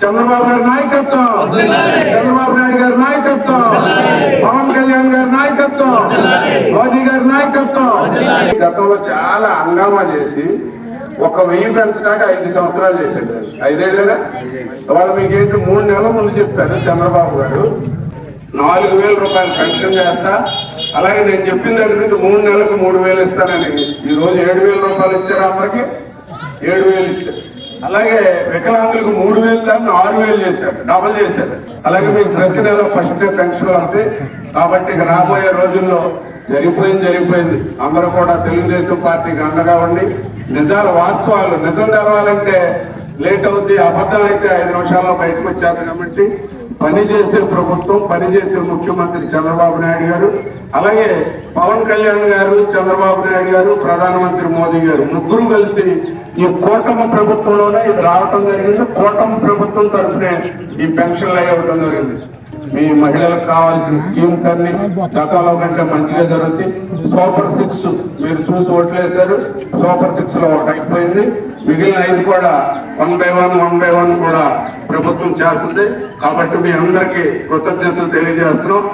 చంద్రబాబు గారి నాయకత్వం. చంద్రబాబు నాయుడు గారి నాయకత్వం. పవన్ కళ్యాణ్ గారి నాయకత్వం. మోదీ గారి నాయకత్వం. గతంలో చాలా హంగామా చేసి ఒక వెయ్యి పెంచడానికి ఐదు సంవత్సరాలు చేశాడు. ఐదేళ్ళగా? వాళ్ళు మీకు ఏంటి మూడు నెలల ముందు చెప్పారు చంద్రబాబు గారు. నాలుగు వేల రూపాయలు పెన్షన్ చేస్తా. అలాగే నేను చెప్పిన దగ్గర నుంచి మూడు నెలలకు మూడు వేలు ఇస్తానని. ఈ రోజు ఏడు వేల రూపాయలు ఇచ్చారు అందరికి ఏడు వేలు ఇచ్చారు. అలాగే వికలాంగులకు మూడు వేలు దాన్ని ఆరు వేలు చేశారు డబల్ చేశారు. అలాగే మీకు ప్రతి నెల ఫస్ట్ పెన్షన్ అవుతాయి కాబట్టి ఇక రాబోయే రోజుల్లో జరిగిపోయింది జరిగిపోయింది. అందరూ కూడా తెలుగుదేశం పార్టీకి అండగా ఉండి నిజాలు వాస్తవాలు నిజం తెలవాలంటే లేట్ అవుద్ది అబద్ధం అయితే ఐదు నిమిషాల్లో బయటకు వచ్చారు కాబట్టి పనిచేసే ప్రభుత్వం పనిచేసే ముఖ్యమంత్రి చంద్రబాబు నాయుడు గారు అలాగే పవన్ కళ్యాణ్ గారు చంద్రబాబు నాయుడు గారు ప్రధానమంత్రి మోదీ గారు ముగ్గురు కలిసి ఈ కూటమి ప్రభుత్వంలోనే ఇది రావటం జరిగింది. కూటమి ప్రభుత్వం తరఫునే ఈ పెన్షన్లు అయ్యవటం జరిగింది. మీ మహిళలకు కావాల్సిన స్కీమ్స్ అన్ని గతంలో కంటే మంచిగా జరుగుతాయి. సూపర్ సిక్స్ మీరు చూసి ఓట్లేశారు. సూపర్ సిక్స్లో ఒకటి అయిపోయింది. మిగిలిన ఐదు కూడా one by one one by one కూడా ప్రభుత్వం చేస్తుంది. కాబట్టి మీ అందరికీ కృతజ్ఞతలు తెలియజేస్తున్నాం.